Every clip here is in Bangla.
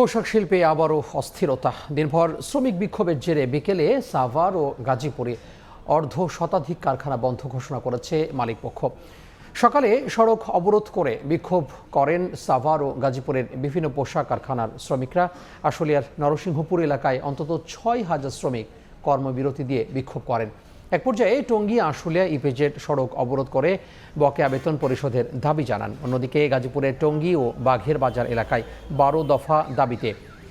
পোশাক শিল্পে আবারও অস্থিরতা। দিনভর শ্রমিক বিক্ষোভের জেরে বিকেলে সাভার ও গাজীপুরে অর্ধ শতাধিক কারখানা বন্ধ ঘোষণা করেছে মালিকপক্ষ। সকালে সড়ক অবরোধ করে বিক্ষোভ করেন সাভার ও গাজীপুরের বিভিন্ন পোশাক কারখানার শ্রমিকরা। আশুলিয়ার নরসিংহপুর এলাকায় অন্তত ছয় হাজার শ্রমিক কর্মবিরতি দিয়ে বিক্ষোভ করেন। এক পর্যায়ে টঙ্গী, আশুলিয়া, ইপিজেড সড়ক অবরোধ করে বকেয়া বেতন পরিশোধের দাবি জানান। অন্যদিকে গাজীপুরের টঙ্গী ও বাঘের বাজার এলাকায় বারো দফা দাবিতে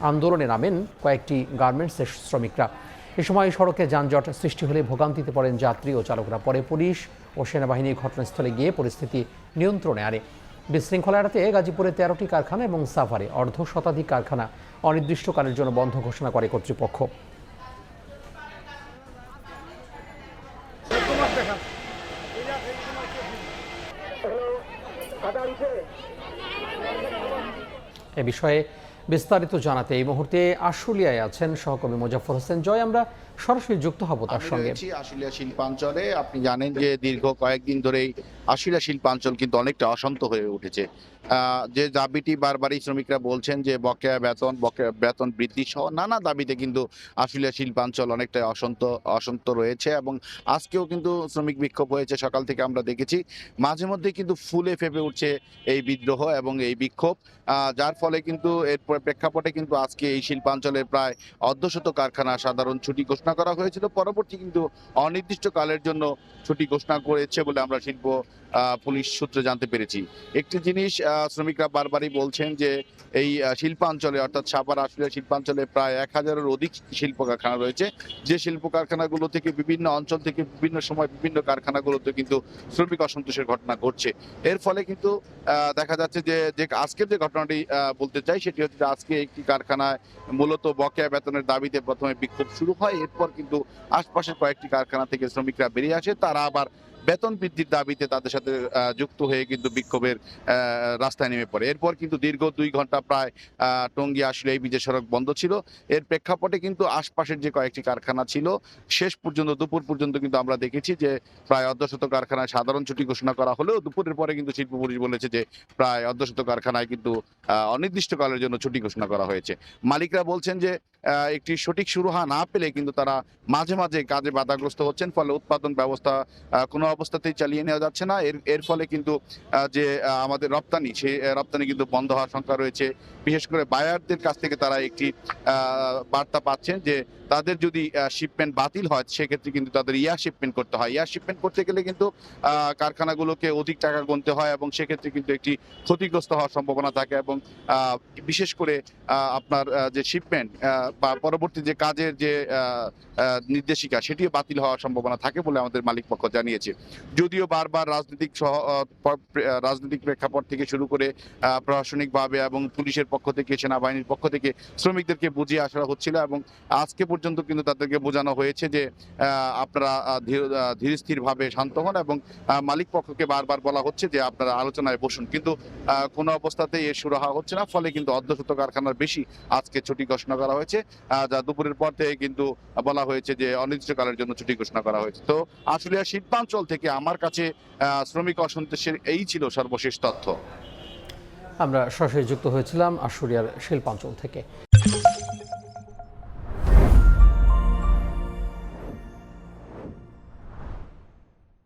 আন্দোলনে নামেন কয়েকটি গার্মেন্টসের শ্রমিকরা। এ সময় সড়কে যানজট সৃষ্টি হলে ভোগান্তিতে পড়েন যাত্রী ও চালকরা। পরে পুলিশ ও সেনাবাহিনী ঘটনাস্থলে গিয়ে পরিস্থিতি নিয়ন্ত্রণে আনে। বিশৃঙ্খলা এড়াতে গাজীপুরে তেরোটি কারখানা এবং সাভারে অর্ধ শতাধিক কারখানা অনির্দিষ্টকালের জন্য বন্ধ ঘোষণা করে কর্তৃপক্ষ। এ বিষয়ে বিস্তারিত জানাতে এই মুহূর্তে আশুলিয়ায় আছেন সহকর্মী মোজাফর হোসেন। জয় আমরা সরাসরি যুক্ত হব তার সঙ্গে। আশুলিয়া শিল্পাঞ্চলে। আপনি জানেন যে দীর্ঘ কয়েকদিন ধরেই আশুলিয়া শিল্পাঞ্চল কিন্তু অনেকটা অশান্ত হয়ে উঠেছে। যে দাবিটি বারবারই শ্রমিকরা বলছেন যে বকেয়া বেতন বকেয়া বেতন বৃদ্ধি সহ নানা দাবিতে কিন্তু আশুলিয়া শিল্পাঞ্চল অনেকটা অশান্ত অশান্ত রয়েছে এবং আজকেও কিন্তু শ্রমিক বিক্ষোভ হয়েছে। সকাল থেকে আমরা দেখেছি মাঝে মধ্যে কিন্তু ফুলে ফেপে উঠছে এই বিদ্রোহ এবং এই বিক্ষোভ। আহ, যার ফলে কিন্তু এরপরে প্রেক্ষাপটে কিন্তু আজকে এই শিল্পাঞ্চলের প্রায় অর্ধশত কারখানা সাধারণ ছুটি ঘোষণা করা হয়েছিল। পরবর্তী কিন্তু অনির্দিষ্টকালের জন্য ছুটি ঘোষণা করেছে বলে আমরা শিল্প পুলিশ সূত্রে জানতে পেরেছি। একটি জিনিস শ্রমিকরা বারবারই বলছেন যে এই শিল্পাঞ্চলে, অর্থাৎ সাপার আশুলিয়া শিল্পাঞ্চলে প্রায় এক হাজারের অধিক শিল্প কারখানা রয়েছে। যে শিল্প কারখানাগুলো থেকে বিভিন্ন অঞ্চল থেকে বিভিন্ন সময় বিভিন্ন কারখানাগুলোতে কিন্তু শ্রমিক অসন্তোষের ঘটনা ঘটছে। এর ফলে কিন্তু দেখা যাচ্ছে যে যে আজকের যে ঘটনাটি বলতে চাই সেটি হচ্ছে আজকে একটি কারখানায় মূলত বকেয়া বেতনের দাবিতে প্রথমে বিক্ষোভ শুরু হয়। এরপর কিন্তু আশপাশের কয়েকটি কারখানা থেকে শ্রমিকরা বেরিয়ে আসে তারা আবার বেতন বৃদ্ধির দাবিতে তাদের সাথে যুক্ত হয়ে কিন্তু বিক্ষোভের রাস্তায় নেমে পড়ে। এরপর কিন্তু দীর্ঘ দুই ঘণ্টা প্রায় টঙ্গী আসলে এই বিজয় সড়ক বন্ধ ছিল। এর প্রেক্ষাপটে কিন্তু আশপাশের যে কয়েকটি কারখানা ছিল, শেষ পর্যন্ত, দুপুর পর্যন্ত কিন্তু আমরা দেখেছি যে প্রায় অর্ধশত কারখানায় সাধারণ ছুটি ঘোষণা করা হলেও দুপুরের পরে কিন্তু শিল্প পুলিশ বলেছে যে প্রায় অর্ধশত কারখানায় কিন্তু অনির্দিষ্টকালের জন্য ছুটি ঘোষণা করা হয়েছে। মালিকরা বলছেন যে একটি সঠিক সুরাহা না পেলে কিন্তু তারা মাঝে মাঝে কাজে বাধাগ্রস্ত হচ্ছেন, ফলে উৎপাদন ব্যবস্থা কোনো অবস্থাতেই চালিয়ে নেওয়া যাচ্ছে না। এর এর ফলে কিন্তু যে আমাদের রপ্তানি, সেই রপ্তানি কিন্তু বন্ধ হওয়ার সংখ্যা রয়েছে। বিশেষ করে বায়ারদের কাছ থেকে তারা একটি বার্তা পাচ্ছেন যে, তাদের যদি শিপমেন্ট বাতিল হয়, সেক্ষেত্রে কিন্তু তাদের ইয়ার শিপমেন্ট করতে হয়। ইয়ার শিপমেন্ট করতে গেলে কিন্তু কারখানাগুলোকে অধিক টাকা গুনতে হয় এবং সেক্ষেত্রে কিন্তু একটি ক্ষতিগ্রস্ত হওয়ার সম্ভাবনা থাকে এবং বিশেষ করে আপনার যে শিপমেন্ট বা পরবর্তী যে কাজের যে নির্দেশিকা, সেটিও বাতিল হওয়ার সম্ভাবনা থাকে বলে আমাদের মালিক পক্ষ জানিয়েছে। যদিও বারবার রাজনৈতিক সহ রাজনৈতিক প্রেক্ষাপট থেকে শুরু করে প্রশাসনিকভাবে এবং পুলিশের পক্ষ থেকে সেনাবাহিনীর পক্ষ থেকে শ্রমিকদেরকে বুঝিয়ে আসা হচ্ছিল এবং আজকে পর্যন্ত কিন্তু তাদেরকে বোঝানো হয়েছে যে আপনারা ধীর- আহ, ধীরস্থিরভাবে শান্ত হন এবং মালিক পক্ষকে বারবার বলা হচ্ছে যে আপনারা আলোচনায় বসুন। কিন্তু কোনো অবস্থাতেই এর সুরাহা হচ্ছে না ফলে কিন্তু অর্ধশত কারখানার বেশি আজকে ছুটি ঘোষণা করা হয়েছে। যা দুপুরের পর থেকে কিন্তু বলা হয়েছে যে অনির্দিষ্টকালের জন্য ছুটি ঘোষণা করা হয়েছে। তো আসলে শিল্পাঞ্চল থেকে আমার কাছে শ্রমিক অসন্তোষের এই ছিল সর্বশেষ তথ্য। আমরা সরাসরি যুক্ত হয়েছিলাম আশুরিয়ার শিল্পাঞ্চল থেকে।